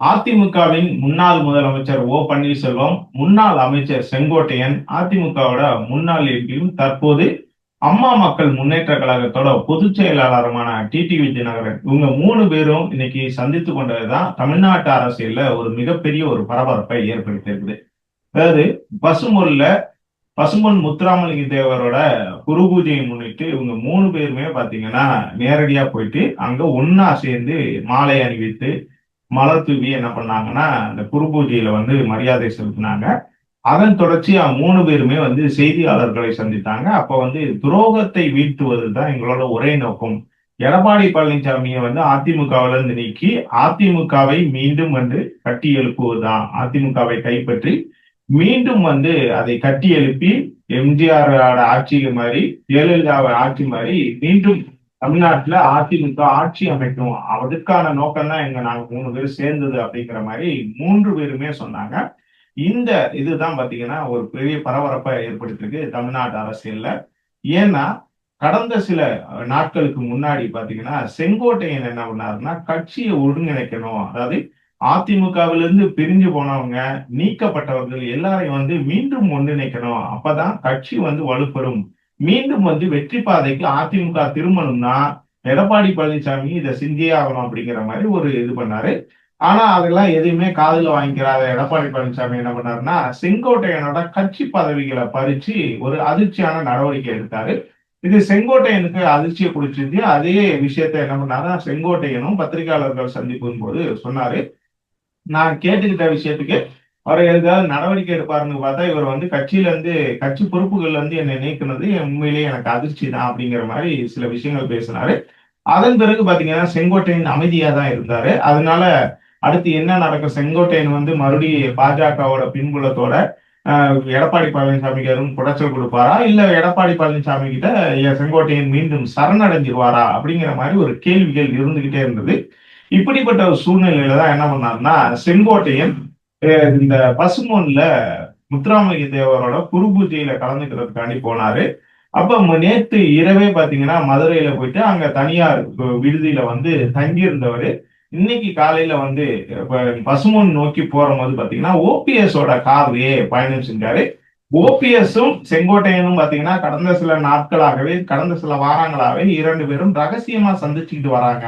அதிமுகவின் முன்னாள் முதலமைச்சர் ஓ பன்னீர்செல்வம் முன்னாள் அமைச்சர் செங்கோட்டையன் அதிமுகவோட முன்னாள் எம்பியும் தற்போது அம்மா மக்கள் முன்னேற்ற கழகத்தோட பொதுச் செயலாளருமான டிடிவி தினகரன். இவங்க மூணு பேரும் இன்னைக்கு சந்தித்து கொண்டதுதான் தமிழ்நாட்டு அரசியல்ல ஒரு மிகப்பெரிய ஒரு பரபரப்பை ஏற்படுத்தியிருக்குது அதாவது பசுமொல்ல பசும்பொன் முத்துராமலிங்க தேவரோட குரு பூஜையை முன்னிட்டு இவங்க மூணு பேருமே பாத்தீங்கன்னா நேரடியா போயிட்டு அங்க ஒன்னா சேர்ந்து மாலை அணிவித்து மலர் தூவி என்ன பண்ணாங்கன்னா அந்த குரு பூஜையில வந்து மரியாதை செலுத்தினாங்க. அதன் தொடர்ச்சியா மூணு பேருமே வந்து செய்தியாளர்களை சந்தித்தாங்க. அப்ப வந்து துரோகத்தை வீழ்த்துவது தான் எங்களோட ஒரே நோக்கம். எடப்பாடி பழனிசாமியை வந்து அதிமுகவில இருந்து நீக்கி அதிமுகவை மீண்டும் வந்து கட்டி எழுப்புவதுதான். அதிமுகவை கைப்பற்றி மீண்டும் வந்து அதை கட்டி எழுப்பி எம்ஜிஆரோட ஆட்சி மாதிரி ஜெயலலிதாவை ஆட்சி மாதிரி மீண்டும் தமிழ்நாட்டுல அதிமுக ஆட்சி அமைக்கும். அதற்கான நோக்கம் தான் எங்க நாங்க மூணு பேரும் சேர்ந்தது அப்படிங்கிற மாதிரி மூன்று பேருமே சொன்னாங்க. இந்த இதுதான் பாத்தீங்கன்னா ஒரு பெரிய பரபரப்பை ஏற்படுத்திருக்கு தமிழ்நாட்டு அரசியல்ல. ஏன்னா கடந்த சில நாட்களுக்கு முன்னாடி பாத்தீங்கன்னா செங்கோட்டையன் என்ன பண்ணாருன்னா கட்சியை ஒருங்கிணைக்கணும். அதாவது அதிமுகவிலிருந்து பிரிஞ்சு போனவங்க நீக்கப்பட்டவர்கள் எல்லாரையும் வந்து மீண்டும் ஒன்றிணைக்கணும். அப்பதான் கட்சி வந்து வலுப்பெறும். மீண்டும் வந்து வெற்றி பாதைக்கு அதிமுக திரும்பணும்னா எடப்பாடி பழனிசாமி இதை சிந்தியே ஆகணும் அப்படிங்கிற மாதிரி ஒரு இது பண்ணாரு. ஆனா அதெல்லாம் எதுவுமே காதுல வாங்கிக்கிறாத எடப்பாடி பழனிசாமி என்ன பண்ணாருன்னா செங்கோட்டையனோட கட்சி பதவிகளை பறிச்சு ஒரு அதிர்ச்சியான நடவடிக்கை எடுத்தாரு. இது செங்கோட்டையனுக்கு அதிர்ச்சியை குடிச்சிருந்து அதே விஷயத்த என்ன பண்ணாருன்னா செங்கோட்டையனும் பத்திரிகையாளர்கள் சந்திப்பும் போது சொன்னாரு. நான் கேட்டுக்கிட்ட விஷயத்துக்கு அவர் ஏதாவது நடவடிக்கை எடுப்பாருன்னு பார்த்தா இவர் வந்து கட்சியில இருந்து கட்சி பொறுப்புகள்ல இருந்து என்னை நீக்கினது உண்மையிலேயே எனக்கு அதிர்ச்சி தான் அப்படிங்கிற மாதிரி சில விஷயங்கள் பேசினாரு. அதன் பிறகு பாத்தீங்கன்னா செங்கோட்டையன் அமைதியா தான் இருந்தாரு. அதனால அடுத்து என்ன நடக்கும்? செங்கோட்டையன் வந்து மறுபடியும் பாஜகவோட பின்புலத்தோட எடப்பாடி பழனிசாமி யாரும் குடைச்சல் கொடுப்பாரா? இல்ல எடப்பாடி பழனிசாமி கிட்ட செங்கோட்டையன் மீண்டும் சரணடைஞ்சிருவாரா? அப்படிங்கிற மாதிரி ஒரு கேள்விகள் இருந்துகிட்டே இருந்தது. இப்படிப்பட்ட ஒரு சூழ்நிலையில தான் என்ன பண்ணாருன்னா செங்கோட்டையன் இந்த பசுமோன்ல முத்துராமலிங்க தேவரோட குரு பூஜையில கலந்துக்கிறதுக்காண்டி போனாரு. அப்ப நேத்து இரவே பாத்தீங்கன்னா மதுரையில போயிட்டு அங்க தனியார் விடுதியில வந்து தங்கியிருந்தவர். இன்னைக்கு காலையில வந்து பசுமோன் நோக்கி போற போது பாத்தீங்கன்னா ஓபிஎஸோட கார்லயே பயணம் செஞ்சாரு. ஓபிஎஸும் செங்கோட்டையனும் பாத்தீங்கன்னா கடந்த சில நாட்களாகவே கடந்த சில வாரங்களாகவே இரண்டு பேரும் ரகசியமா சந்திச்சுக்கிட்டு வராங்க.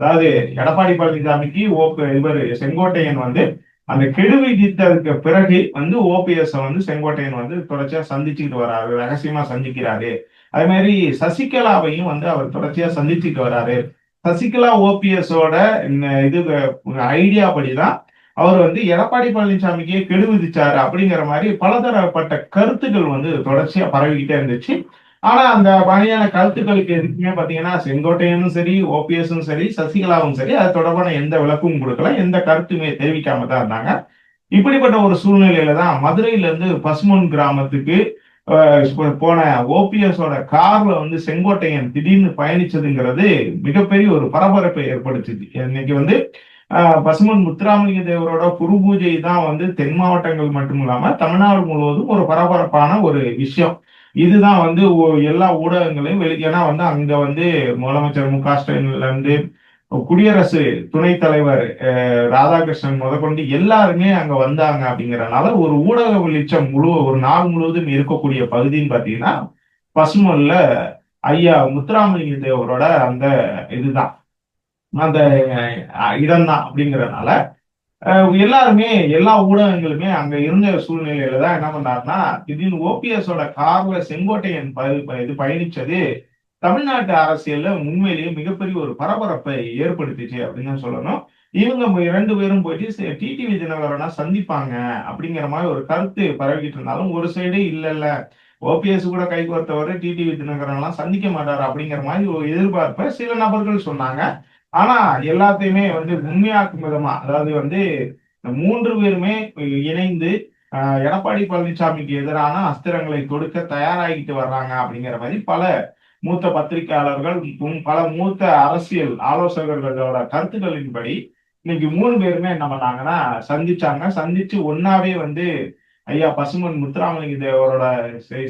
அதாவது எடப்பாடி பழனிசாமிக்கு ஓ இவர் செங்கோட்டையன் வந்து அந்த கெடு விதித்ததுக்கு பிறகு வந்து ஓபிஎஸ் வந்து செங்கோட்டையன் வந்து தொடர்ச்சியா சந்திச்சுக்கிட்டு வராரு ரகசியமா சந்திக்கிறாரு. அதே மாதிரி சசிகலாவையும் வந்து அவர் தொடர்ச்சியா சந்திச்சுட்டு வராரு. சசிகலா ஓபிஎஸோட இது ஐடியா படிதான் அவர் வந்து எடப்பாடி பழனிசாமிக்கே கெடு விதிச்சாரு அப்படிங்கிற மாதிரி பலதரப்பட்ட கருத்துக்கள் வந்து தொடர்ச்சியா பரவிக்கிட்டே இருந்துச்சு. ஆனா அந்த மாதிரியான கருத்துக்களுக்கு எதுக்குமே பாத்தீங்கன்னா செங்கோட்டையனும் சரி ஓபிஎஸும் சரி சசிகலாவும் சரி அது தொடர்பான எந்த விளக்கமும் கொடுக்கல எந்த கருத்துமே தெரிவிக்காம தான் இருந்தாங்க. இப்படிப்பட்ட ஒரு சூழ்நிலையில தான் மதுரையில இருந்து பசுமன் கிராமத்துக்கு போன ஓபிஎஸோட கார்ல வந்து செங்கோட்டையன் திடீர்னு பயணிச்சதுங்கிறது மிகப்பெரிய ஒரு பரபரப்பை ஏற்படுத்துச்சு இன்னைக்கு வந்து பசுமன் முத்துராமலிங்க தேவரோட குரு பூஜை தான் வந்து தென் மாவட்டங்கள் மட்டும் இல்லாம தமிழ்நாடு முழுவதும் ஒரு பரபரப்பான ஒரு விஷயம். இதுதான் வந்து எல்லா ஊடகங்களையும் வெளி ஏன்னா வந்து அங்க வந்து முதலமைச்சர் மு க ஸ்டாலின்ல இருந்து குடியரசு துணைத் தலைவர் ராதாகிருஷ்ணன் முதற்கொண்டு எல்லாருமே அங்க வந்தாங்க அப்படிங்கறதுனால ஒரு ஊடக வெளிச்சம் முழு ஒரு நாள் முழுவதும் இருக்கக்கூடிய பகுதின்னு பாத்தீங்கன்னா பசுமல்ல ஐயா முத்துராமலிங்க தேவரோட அந்த இதுதான். அந்த இடம்தான் அப்படிங்கறதுனால எல்லாருமே எல்லா ஊடகங்களுமே அங்க இருந்த சூழ்நிலையில தான் என்ன பண்ணாருன்னா திடீர்னு ஓபிஎஸோட கார்ல செங்கோட்டையன் இது பயணிச்சது தமிழ்நாட்டு அரசியல்ல உண்மையிலேயே மிகப்பெரிய ஒரு பரபரப்பை ஏற்படுத்திச்சு அப்படின்னு சொல்லணும். இவங்க இரண்டு பேரும் போயிட்டு டிடிவி தினகரனா சந்திப்பாங்க அப்படிங்கிற மாதிரி ஒரு கருத்து பரவிக்கிட்டு இருந்தாலும் ஒரு சைடு இல்ல இல்ல ஓபிஎஸ் கூட கை கோர்த்தவர் டிடிவி தினகரன் எல்லாம் சந்திக்க மாட்டாரு அப்படிங்கிற மாதிரி ஒரு எதிர்பார்ப்பை சில நபர்கள் சொன்னாங்க. ஆனா எல்லாத்தையுமே வந்து உண்மையாக்கும் விதமா அதாவது வந்து மூன்று பேருமே இணைந்து எடப்பாடி பழனிசாமிக்கு எதிரான அஸ்திரங்களை தொடுக்க தயாராகிட்டு வர்றாங்க அப்படிங்கிற மாதிரி பல மூத்த பத்திரிகையாளர்கள் பல மூத்த அரசியல் ஆலோசகர்களோட கருத்துக்களின்படி இன்னைக்கு மூணு பேருமே என்ன பண்ணாங்கன்னா சந்திச்சாங்க. சந்திச்சு ஒன்னாவே வந்து ஐயா பசுமன் முத்துராமலிங்க தேவரோட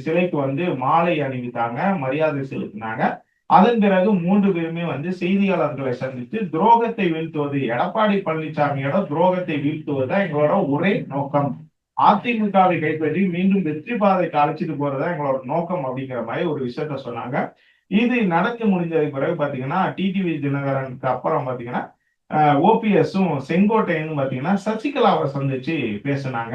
சிலைக்கு வந்து மாலை அணிவித்தாங்க மரியாதை செலுத்தினாங்க. அதன் பிறகு மூன்று பேருமே வந்து செய்தியாளர்களை சந்தித்து துரோகத்தை வீழ்த்துவது எடப்பாடி பழனிசாமியோட துரோகத்தை வீழ்த்துவது தான் எங்களோட ஒரே நோக்கம். அதிமுகவை கைப்பற்றி மீண்டும் வெற்றி பாதைக்கு அழைச்சிட்டு போறதா எங்களோட நோக்கம் அப்படிங்கிற மாதிரி ஒரு விஷயத்த சொன்னாங்க. இது நடந்து முடிஞ்சதுக்கு பிறகு பாத்தீங்கன்னா டிடிவி தினகரனுக்கு அப்புறம் பாத்தீங்கன்னா ஓபிஎஸும் செங்கோட்டையனும் பாத்தீங்கன்னா சசிகலாவை சந்திச்சு பேசினாங்க.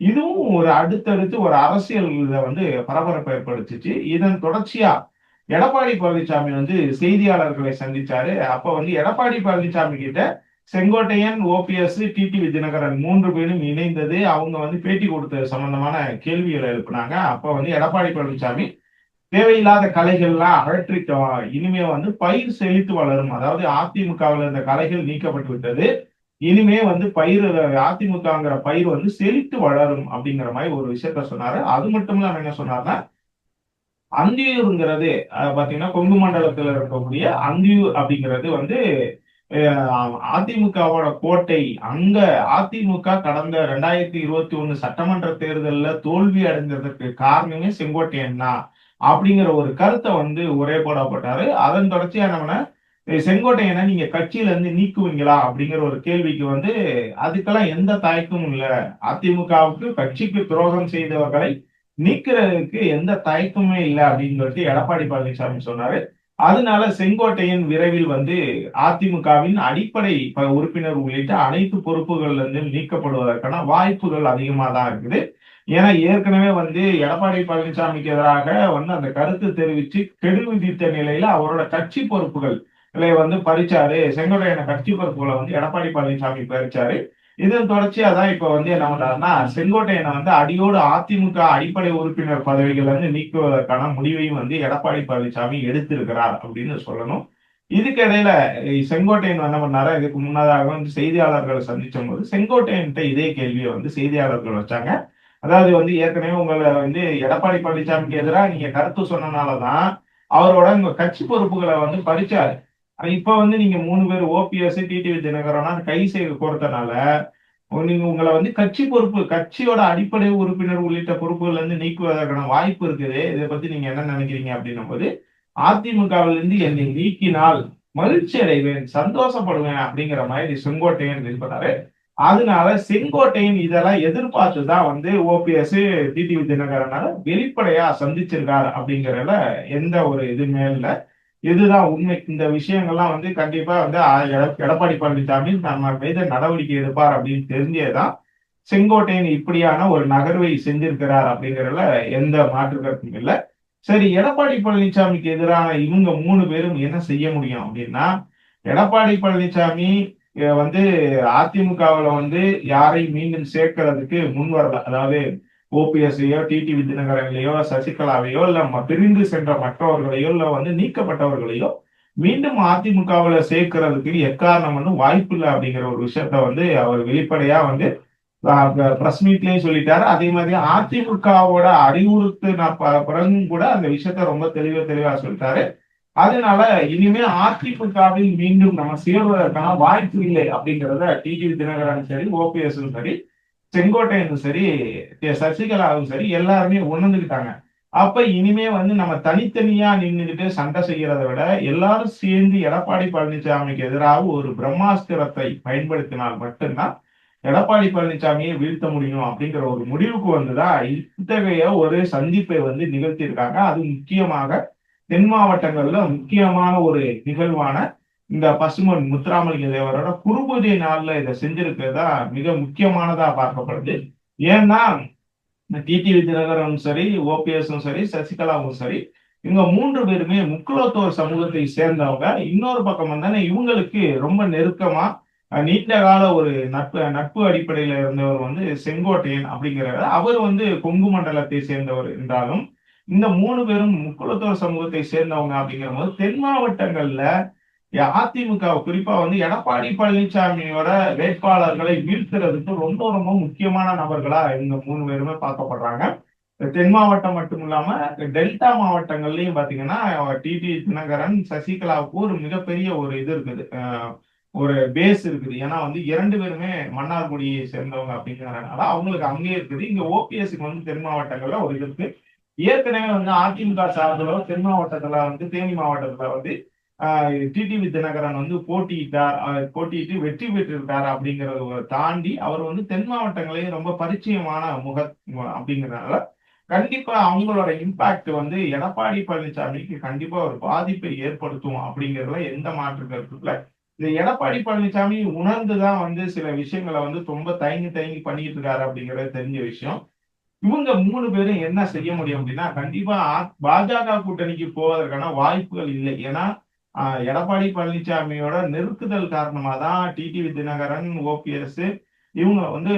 இதுவும் ஒரு அடுத்தடுத்து ஒரு அரசியல் இதை வந்து பரபரப்பை ஏற்படுத்திச்சு. இதன் தொடர்ச்சியா எடப்பாடி பழனிசாமி வந்து செய்தியாளர்களை சந்திச்சாரு. அப்ப வந்து எடப்பாடி பழனிசாமி கிட்ட செங்கோட்டையன் ஓபிஎஸ் டிடிவி தினகரன் மூன்று பேரும் இணைந்தது. அவங்க வந்து பேட்டி கொடுத்த சம்பந்தமான கேள்விகளை எழுப்புனாங்க. அப்ப வந்து எடப்பாடி பழனிசாமி தேவையில்லாத கலைகள்லாம் அகற்றிட்டோம். இனிமே வந்து பயிர் செழித்து வளரும். அதாவது அதிமுகவில் இருந்த கலைகள் நீக்கப்பட்டு விட்டது. இனிமே வந்து பயிர் அதிமுகங்கிற பயிர் வந்து செழித்து வளரும். அப்படிங்கிற மாதிரி ஒரு விஷயத்த சொன்னாரு. அது மட்டும் இல்லாம என்ன சொன்னார்னா அந்தியூருங்கிறது பாத்தீங்கன்னா கொங்கு மண்டலத்துல இருக்கக்கூடிய அந்தியூர் அப்படிங்கிறது வந்து அதிமுகவோட கோட்டை அங்க அதிமுக கடந்த ரெண்டாயிரத்தி இருபத்தி ஒண்ணு சட்டமன்ற தேர்தலில் தோல்வி அடைந்ததற்கு காரணமே செங்கோட்டையன் தான் அப்படிங்கிற ஒரு கருத்தை வந்து ஒரே போடப்பட்டாரு அதன் தொடர்ச்சியா நம்ம செங்கோட்டையனை நீங்க கட்சியில இருந்து நீக்குவீங்களா அப்படிங்கிற ஒரு கேள்விக்கு வந்து அதுக்கெல்லாம் எந்த தயக்கமும் இல்ல. அதிமுகவுக்கு கட்சிக்கு துரோகம் செய்தவர்களை நீக்கிறதுக்கு எந்த தயக்கமே இல்லை அப்படின்னு சொல்லிட்டு எடப்பாடி பழனிசாமி சொன்னாரு. அதனால செங்கோட்டையன் விரைவில் வந்து அதிமுகவின் அடிப்படை உறுப்பினர் உள்ளிட்ட அனைத்து பொறுப்புகள்ல இருந்து நீக்கப்படுவதற்கான வாய்ப்புகள் அதிகமா தான் இருக்குது. ஏன்னா ஏற்கனவே வந்து எடப்பாடி பழனிசாமிக்கு எதிராக வந்து அந்த கருத்து தெரிவித்து கெடு விதித்த நிலையில அவரோட கட்சி பொறுப்புகள் வந்து பறிச்சாரு. செங்கோட்டையன கட்சி பொறுப்புகளை வந்து எடப்பாடி பழனிசாமி பறிச்சாரு. இதன் தொடர்ச்சியா தான் இப்ப வந்து என்ன பண்றாருன்னா செங்கோட்டையனை வந்து அடியோடு அதிமுக அடிப்படை உறுப்பினர் பதவிகள் வந்து நீக்குவதற்கான முடிவையும் வந்து எடப்பாடி பழனிசாமி எடுத்திருக்கிறார் அப்படின்னு சொல்லணும். இதுக்கு இடையில செங்கோட்டையன் என்ன பண்ணாரு? இதுக்கு முன்னதாக வந்து செய்தியாளர்களை சந்திச்சும் போது செங்கோட்டையன்ட்ட இதே கேள்வியை வந்து செய்தியாளர்கள் வச்சாங்க. அதாவது வந்து ஏற்கனவே உங்களை வந்து எடப்பாடி பழனிசாமிக்கு எதிராக நீங்க கருத்து சொன்னனாலதான் அவரோட உங்க கட்சி பொறுப்புகளை வந்து பறிச்சாரு. இப்ப வந்து நீங்க மூணு பேர் ஓபிஎஸ் டிடிவி தினகரனா கை செய்து கொடுத்தனால நீங்க உங்களை வந்து கட்சி பொறுப்பு கட்சியோட அடிப்படை உறுப்பினர் உள்ளிட்ட பொறுப்புகள் இருந்து நீக்குவதற்கான வாய்ப்பு இருக்குது. இதை பத்தி நீங்க என்ன நினைக்கிறீங்க அப்படின்னும் போது அதிமுகவில் இருந்து என்னை நீக்கினால் மகிழ்ச்சி அடைவேன் சந்தோஷப்படுவேன் அப்படிங்கிற மாதிரி செங்கோட்டையன் இது பண்ணாரு. அதனால செங்கோட்டையன் இதெல்லாம் எதிர்பார்த்து தான் வந்து ஓபிஎஸ் டிடிவி தினகரனால வெளிப்படையா சந்திச்சிருக்காரு அப்படிங்கறதுல எந்த ஒரு இதுவுமே இல்லை. இதுதான் உண்மை. இந்த விஷயங்கள்லாம் வந்து கண்டிப்பா வந்து எடப்பாடி பழனிசாமி நம்ம மீது நடவடிக்கை எடுப்பார் அப்படின்னு தெரிஞ்சேதான் செங்கோட்டையன் இப்படியான ஒரு நகர்வை செஞ்சிருக்கிறார் அப்படிங்கிறதுல எந்த மாற்று கருத்தும் இல்லை. சரி எடப்பாடி பழனிசாமிக்கு எதிரான இவங்க மூணு பேரும் என்ன செய்ய முடியும் அப்படின்னா எடப்பாடி பழனிசாமி வந்து அதிமுகவில் வந்து யாரை மீண்டும் சேர்க்கறதுக்கு முன் வரல. அதாவது ஓபிஎஸ்ஐயோ டிடிவி தினகரன்லையோ சசிகலாவையோ இல்ல பிரிந்து சென்ற மற்றவர்களையோ இல்ல வந்து நீக்கப்பட்டவர்களையோ மீண்டும் அதிமுகவில் சேர்க்கிறதுக்கு எக்காரணம் வந்து வாய்ப்பு இல்லை அப்படிங்கிற ஒரு விஷயத்த வந்து அவர் வெளிப்படையா வந்து பிரஸ் மீட்லயும் சொல்லிட்டாரு. அதே மாதிரி அதிமுகவோட அறிவுறுத்து நான் பிறகும் கூட அந்த விஷயத்த ரொம்ப தெளிவா தெளிவா சொல்லிட்டாரு. அதனால இனிமே அதிமுகவில் மீண்டும் நம்ம சேர்வதற்கான வாய்ப்பு இல்லை அப்படிங்கிறத டிடிவி தினகரன் சரி ஓபிஎஸும் சரி செங்கோட்டையனும் சரி சசிகலாவும் சரி எல்லாருமே உணர்ந்துக்கிட்டாங்க அப்ப இனிமே வந்து நம்ம தனித்தனியா நின்றுகிட்டு சண்டை செய்யறதை விட எல்லாரும் சேர்ந்து எடப்பாடி பழனிசாமிக்கு எதிராக ஒரு பிரம்மாஸ்திரத்தை பயன்படுத்தினால் மட்டும்தான் எடப்பாடி பழனிசாமியை வீழ்த்த முடியும் அப்படிங்கிற ஒரு முடிவுக்கு வந்துதான் இத்தகைய ஒரு சந்திப்பை வந்து நிகழ்த்தியிருக்காங்க. அது முக்கியமாக தென் மாவட்டங்கள்ல முக்கியமான ஒரு நிகழ்வான இந்த பசுமன் முத்துராமலிங்க தேவரோட குருபூஜை நாள்ல இதை செஞ்சிருக்கிறதா மிக முக்கியமானதா பார்க்கப்படுது. ஏன்னா டிடி விஜயநகரும் சரி ஓபிஎஸும் சரி சசிகலாவும் சரி இவங்க மூன்று பேருமே முக்குலத்தோர் சமூகத்தை சேர்ந்தவங்க. இன்னொரு பக்கம் வந்தானே இவங்களுக்கு ரொம்ப நெருக்கமா நீண்ட கால ஒரு நட்பு நட்பு அடிப்படையில இருந்தவர் வந்து செங்கோட்டையன் அப்படிங்கிறவர். அவர் வந்து கொங்கு மண்டலத்தை சேர்ந்தவர் என்றாலும் இந்த மூணு பேரும் முக்குலத்தோர் சமூகத்தை சேர்ந்தவங்க அப்படிங்கிற போது தென் மாவட்டங்கள்ல அதிமுக குறிப்பா வந்து எடப்பாடி பழனிசாமியோட வேட்பாளர்களை வீழ்த்துறதுக்கு ரொம்ப ரொம்ப முக்கியமான நபர்களா இந்த மூணு பேருமே பார்க்கப்படுறாங்க. தென் மாவட்டம் மட்டும் இல்லாம டெல்டா மாவட்டங்கள்லயும் பாத்தீங்கன்னா டிடி தினகரன் சசிகலாவுக்கு ஒரு மிகப்பெரிய ஒரு இது இருக்குது. ஒரு பேஸ் இருக்குது. ஏன்னா வந்து இரண்டு பேருமே மன்னார்குடியை சேர்ந்தவங்க அப்படிங்கிறனால அவங்களுக்கு அங்கேயே இருக்குது. இங்க ஓபிஎஸ்க்கு வந்து தென் மாவட்டங்கள்ல ஒரு இது இருக்கு. ஏற்கனவே வந்து அதிமுக சார்பிலோ தென் மாவட்டத்துல வந்து தேனி மாவட்டத்துல வந்து டிடிவி தினகரன் வந்து போட்டியிட்டார். போட்டியிட்டு வெற்றி பெற்றிருக்கார் அப்படிங்கறத தாண்டி அவர் வந்து தென் மாவட்டங்களையும் ரொம்ப பரிச்சயமான முக அப்படிங்கறதுனால கண்டிப்பா அவங்களோட இம்பாக்ட் வந்து எடப்பாடி பழனிசாமிக்கு கண்டிப்பா ஒரு பாதிப்பை ஏற்படுத்தும் அப்படிங்கறதுல எந்த மாற்று கருத்து இல்லை இந்த எடப்பாடி பழனிசாமி உணர்ந்துதான் வந்து சில விஷயங்களை வந்து ரொம்ப தயங்கி தயங்கி பண்ணிட்டு இருக்காரு அப்படிங்கறது தெரிஞ்ச விஷயம். இவங்க மூணு பேரும் என்ன செய்ய முடியும் அப்படின்னா கண்டிப்பா பாஜக கூட்டணிக்கு போவதற்கான வாய்ப்புகள் இல்லை. ஏன்னா எடப்பாடி பழனிசாமியோட நெருக்குதல் காரணமா தான் டிடிவி தினகரன் ஓபிஎஸ் இவங்க வந்து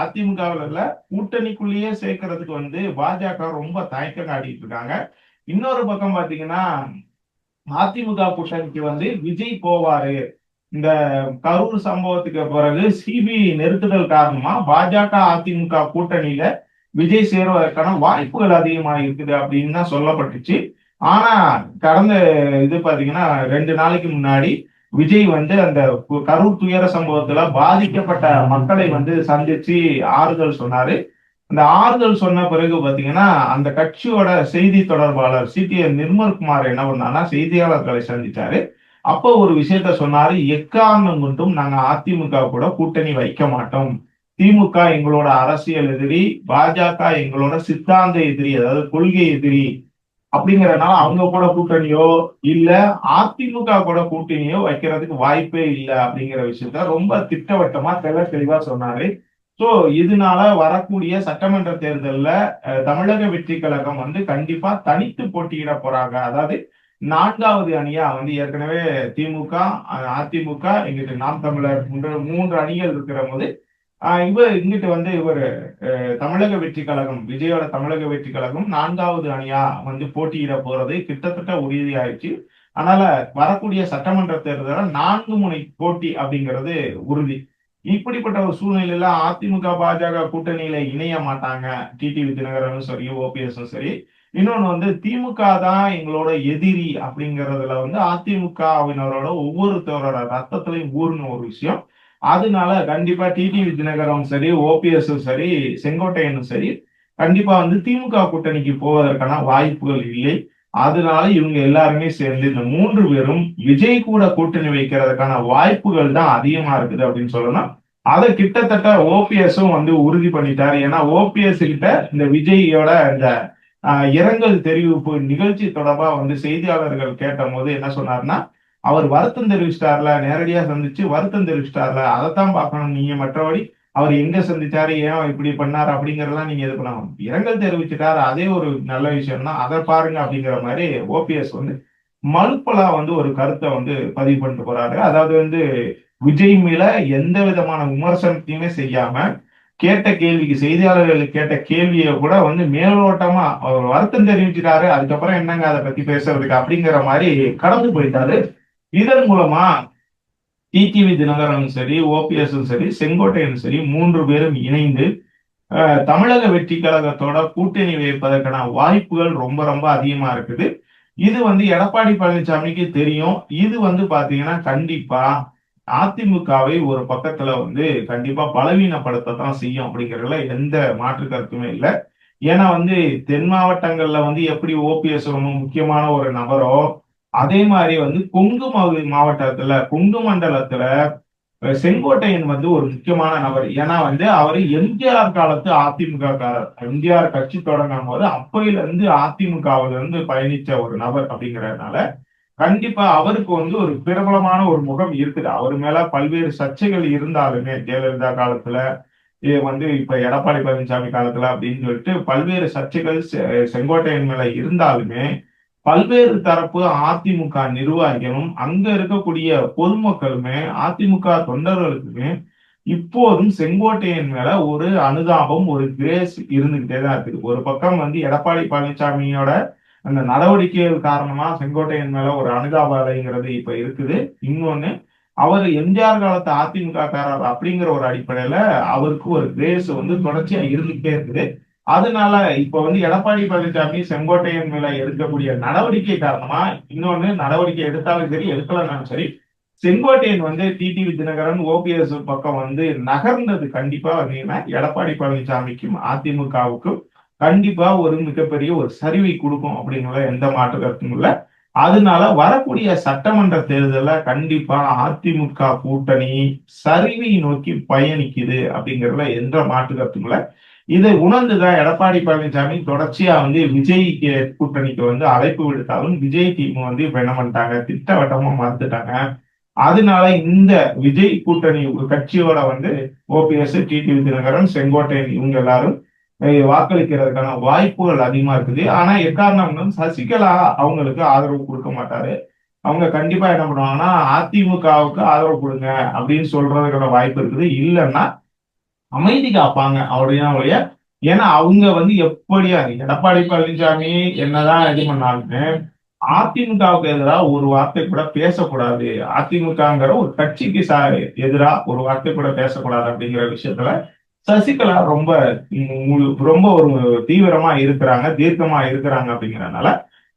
அதிமுகவில் கூட்டணிக்குள்ளேயே சேர்க்கறதுக்கு வந்து பாஜக ரொம்ப தயக்கம் காட்டிட்டு இருக்காங்க. இன்னொரு பக்கம் பாத்தீங்கன்னா அதிமுக கூட்டணிக்கு வந்து விஜய் போவாரு. இந்த கரூர் சம்பவத்துக்கு பிறகு சிபிஐ நெருக்குதல் காரணமா பாஜக அதிமுக கூட்டணியில விஜய் சேருவதற்கான வாய்ப்புகள் அதிகமாக இருக்குது அப்படின்னு தான் சொல்லப்பட்டுச்சு. ஆனா கடந்த இது பாத்தீங்கன்னா ரெண்டு நாளைக்கு முன்னாடி விஜய் வந்து அந்த கரூர் துயர சம்பவத்துல பாதிக்கப்பட்ட மக்களை வந்து சந்திச்சு ஆறுதல் சொன்னாரு. அந்த ஆறுதல் சொன்ன பிறகு பாத்தீங்கன்னா அந்த கட்சியோட செய்தி தொடர்பாளர் சிடிஎன் நிர்மல்குமார் என்ன பண்ணாருன்னா செய்தியாளர்களை சந்திச்சாரு. அப்போ ஒரு விஷயத்த சொன்னாரு எக்காரணம் கொண்டும் நாங்க அதிமுக கூட கூட்டணி வைக்க மாட்டோம். திமுக எங்களோட அரசியல் எதிரி பாஜக எங்களோட சித்தாந்த எதிரி அதாவது கொள்கை எதிரி அப்படிங்கறதுனால அவங்க கூட கூட்டணியோ இல்ல அதிமுக கூட கூட்டணியோ வைக்கிறதுக்கு வாய்ப்பே இல்லை அப்படிங்கிற விஷயத்த ரொம்ப திட்டவட்டமா தெள்ள தெளிவா சொன்னாரு. சோ இதனால வரக்கூடிய சட்டமன்ற தேர்தல்ல தமிழக வெற்றி கழகம் வந்து கண்டிப்பா தனித்து போட்டியிட போறாங்க. அதாவது நான்காவது அணியா வந்து ஏற்கனவே திமுக அதிமுக எங்கிட்ட நாம் தமிழர் மூன்று மூன்று அணிகள் இருக்கிற போது இவர் இங்கிட்டு வந்து இவர் தமிழக வெற்றி கழகம் விஜயோட தமிழக வெற்றி கழகம் நான்காவது அணியா வந்து போட்டியிட போறது கிட்டத்தட்ட உறுதியாயிடுச்சு. அதனால வரக்கூடிய சட்டமன்ற தேர்தலில் நான்கு முனை போட்டி அப்படிங்கிறது உறுதி. இப்படிப்பட்ட ஒரு சூழ்நிலையில அதிமுக பாஜக கூட்டணியில இணைய மாட்டாங்க. டிடிவி தினகரனும் சரி ஓபிஎஸும் சரி. இன்னொன்னு வந்து திமுக தான் எங்களோட எதிரி அப்படிங்கறதுல வந்து அதிமுகவினரோட ஒவ்வொருத்தரோட ரத்தத்திலையும் ஊர்ன ஒரு விஷயம். அதனால கண்டிப்பா டிடிவி தினகரனும் சரி ஓபிஎஸும் சரி செங்கோட்டையனும் சரி கண்டிப்பா வந்து திமுக கூட்டணிக்கு போவதற்கான வாய்ப்புகள் இல்லை. அதனால இவங்க எல்லாருமே சேர்ந்து இந்த மூன்று பேரும் விஜய் கூட கூட்டணி வைக்கிறதுக்கான வாய்ப்புகள் தான் அதிகமா இருக்குது அப்படின்னு சொல்லணும் அதை கிட்டத்தட்ட ஓபிஎஸும் வந்து உறுதி பண்ணிட்டாரு. ஏன்னா ஓபிஎஸ் கிட்ட இந்த விஜயோட இந்த ஆஹ், இரங்கல் தெரிவிப்பு நிகழ்ச்சி தொடர்பா வந்து செய்தியாளர்கள் கேட்ட போது என்ன சொன்னார்னா அவர் வருத்தம் தெரிவிச்சிட்டார்ல நேரடியா சந்திச்சு வருத்தம் தெரிவிச்சிட்டார்ல அதைத்தான் பார்க்கணும். நீங்க மற்றபடி அவர் எங்க சந்திச்சாரு ஏன் இப்படி பண்ணாரு அப்படிங்கறதெல்லாம் நீங்க இது பண்ணலாம் இரங்கல் தெரிவிச்சிட்டாரு அதே ஒரு நல்ல விஷயம் தான் அதை பாருங்க அப்படிங்கிற மாதிரி ஓபிஎஸ் வந்து மறுப்பலா வந்து ஒரு கருத்தை வந்து பதிவு பண்ணிட்டு போறாரு. அதாவது வந்து விஜய் மேல எந்த விதமான விமர்சனத்தையுமே செய்யாம கேட்ட கேள்விக்கு செய்தியாளர்கள் கேட்ட கேள்வியை கூட வந்து மேலோட்டமா அவர் வருத்தம் தெரிவிச்சிட்டாரு. அதுக்கப்புறம் என்னங்க அதை பத்தி பேசுறதுக்கு அப்படிங்கிற மாதிரி கடந்து போயிட்டாரு. இதன் மூலமா டிடிவி தினகரனும் சரி ஓபிஎஸும் சரி செங்கோட்டையனும் சரி மூன்று பேரும் இணைந்து தமிழக வெற்றி கழகத்தோட கூட்டணி வைப்பதற்கான வாய்ப்புகள் ரொம்ப ரொம்ப அதிகமா இருக்குது. இது வந்து எடப்பாடி பழனிசாமிக்கு தெரியும். இது வந்து பாத்தீங்கன்னா கண்டிப்பா அதிமுகவை ஒரு பக்கத்துல வந்து கண்டிப்பா பலவீனப்படுத்தத்தான் செய்யும் அப்படிங்கிறதுல எந்த மாற்று கருத்துமே இல்லை. ஏன்னா வந்து தென் மாவட்டங்கள்ல வந்து எப்படி ஓபிஎஸ் ரொம்ப முக்கியமான ஒரு நபரோ அதே மாதிரி வந்து கொங்கு மாவட்டத்துல கொங்கு மண்டலத்துல செங்கோட்டையன் வந்து ஒரு முக்கியமான நபர். ஏன்னா வந்து அவர் எம்ஜிஆர் காலத்து அதிமுக காரர். எம்ஜிஆர் கட்சி தொடங்கும் போது அப்பையில இருந்து அதிமுகவில இருந்து பயணிச்ச ஒரு நபர் அப்படிங்கறதுனால கண்டிப்பா அவருக்கு வந்து ஒரு பிரபலமான ஒரு முகம் இருக்குது. அவர் மேல பல்வேறு சர்ச்சைகள் இருந்தாலுமே ஜெயலலிதா காலத்துல இது வந்து இப்ப எடப்பாடி பழனிசாமி காலத்துல அப்படின்னு சொல்லிட்டு பல்வேறு சர்ச்சைகள் செங்கோட்டையன் மேல இருந்தாலுமே பல்வேறு தரப்பு அதிமுக நிர்வாகிகளும் அங்க இருக்கக்கூடிய பொதுமக்களுமே அதிமுக தொண்டர்களுக்குமே இப்போதும் செங்கோட்டையன் மேல ஒரு அனுதாபம் ஒரு கிரேஸ் இருந்துகிட்டே தான் இருக்குது. ஒரு பக்கம் வந்து எடப்பாடி பழனிசாமியோட அந்த நடவடிக்கைகள் காரணமா செங்கோட்டையன் மேல ஒரு அனுதாப அலைங்கிறது இப்ப இருக்குது. இன்னொன்னு அவர் எம்ஜிஆர் காலத்து அதிமுக காரர் அப்படிங்கிற ஒரு அடிப்படையில அவருக்கு ஒரு கிரேஸ் வந்து தொடர்ச்சியா இருந்துகிட்டே இருக்குது. அதனால இப்ப வந்து எடப்பாடி பழனிசாமி செங்கோட்டையன் மேல எடுக்கக்கூடிய நடவடிக்கை காரணமா இன்னொன்னு நடவடிக்கை எடுத்தாலும் சரி எடுக்கலனாலும் சரி செங்கோட்டையன் வந்து டிடிவி தினகரன் ஓபிஎஸ் பக்கம் வந்து நகர்ந்தது கண்டிப்பா வந்தீங்கன்னா எடப்பாடி பழனிசாமிக்கும் அதிமுகவுக்கும் கண்டிப்பா ஒரு மிகப்பெரிய ஒரு சரிவை கொடுக்கும் அப்படிங்கிற எந்த மாற்று கருத்தும் இல்லை. அதனால வரக்கூடிய சட்டமன்ற தேர்தலில் கண்டிப்பா அதிமுக கூட்டணி சரிவை நோக்கி பயணிக்குது அப்படிங்கறதுல எந்த மாற்று கருத்தும் இல்லை. இதை உணர்ந்துதான் எடப்பாடி பழனிசாமி. தொடர்ச்சியா வந்து விஜய் கூட்டணிக்கு வந்து அழைப்பு விடுத்தாலும் விஜய் டீம் வந்து இப்ப என்ன பண்ணிட்டாங்க? திட்டவட்டமா மறுத்துட்டாங்க அதனால இந்த விஜய் கூட்டணி கட்சியோட வந்து ஓபிஎஸ் டிடிவி தினகரன் செங்கோட்டையன் இவங்க எல்லாரும் வாக்களிக்கிறதுக்கான வாய்ப்புகள் அதிகமா இருக்குது. ஆனா எக்காரணம் சசிகலா அவங்களுக்கு ஆதரவு கொடுக்க மாட்டாரு. அவங்க கண்டிப்பா என்ன பண்ணுவாங்கன்னா அதிமுகவுக்கு ஆதரவு கொடுங்க அப்படின்னு சொல்றதுக்கான வாய்ப்பு இருக்குது. இல்லைன்னா அமைதி காப்பாங்க அப்படின்னா ஏன்னா அவங்க வந்து எப்படியா எடப்பாடி பழனிசாமி என்னதான் இது பண்ணாலுமே அதிமுகவுக்கு எதிராக ஒரு வார்த்தை கூட பேசக்கூடாது. அதிமுகங்கிற ஒரு கட்சிக்கு எதிராக ஒரு வார்த்தை கூட பேசக்கூடாது அப்படிங்கிற விஷயத்துல சசிகலா ரொம்ப ரொம்ப ஒரு தீவிரமா இருக்கிறாங்க தீர்க்கமா இருக்கிறாங்க அப்படிங்கறதுனால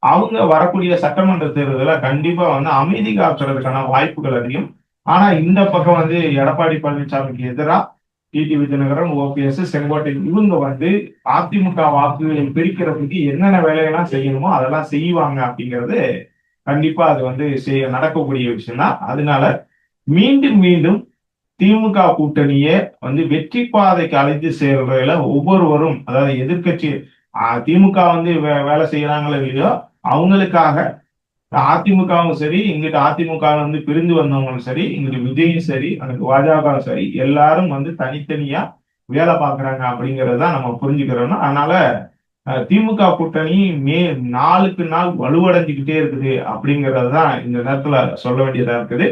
அவங்க வரக்கூடிய சட்டமன்ற தேர்தல கண்டிப்பா வந்து அமைதி காக்கிறதுக்கான வாய்ப்புகள் அதிகம். ஆனா இந்த பக்கம் வந்து எடப்பாடி பழனிசாமிக்கு எதிராக டிடி விஜயநகரன் ஓபிஎஸ் செங்கோட்டை இவங்க வந்து அதிமுக வாக்குகளை பிரிக்கிறதுக்கு என்னென்ன வேலையெல்லாம் செய்யணுமோ அதெல்லாம் செய்வாங்க அப்படிங்கிறது கண்டிப்பா அது வந்து செய்ய நடக்கக்கூடிய விஷயம் தான் அதனால மீண்டும் மீண்டும் திமுக கூட்டணியை வந்து வெற்றி பாதைக்கு அழைத்து சேர்றதுல ஒவ்வொருவரும் அதாவது எதிர்கட்சி திமுக வந்து வேலை செய்யறாங்களோ இல்லையோ அவங்களுக்காக அதிமுகவும் சரி இங்கிட்ட அதிமுக வந்து பிரிந்து வந்தவங்களும் சரி இங்கிட்ட விஜயும் சரி அங்கிட்டு பாஜகவும் சரி எல்லாரும் வந்து தனித்தனியா வேலை பாக்குறாங்க அப்படிங்கறத நம்ம புரிஞ்சுக்கிறோம்னா அதனால திமுக கூட்டணி மே நாளுக்கு நாள் வலுவடைஞ்சுக்கிட்டே இருக்குது அப்படிங்கிறது தான் இந்த நேரத்துல சொல்ல வேண்டியதா இருக்குது.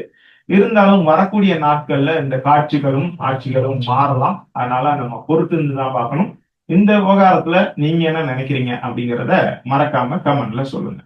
இருந்தாலும் வரக்கூடிய நாட்கள்ல இந்த காட்சிகளும் ஆட்சிகளும் மாறலாம். அதனால நம்ம பொறுத்து இருந்துதான் பார்க்கணும். இந்த விவகாரத்துல நீங்க என்ன நினைக்கிறீங்க அப்படிங்கிறத மறக்காம கமெண்ட்ல சொல்லுங்க.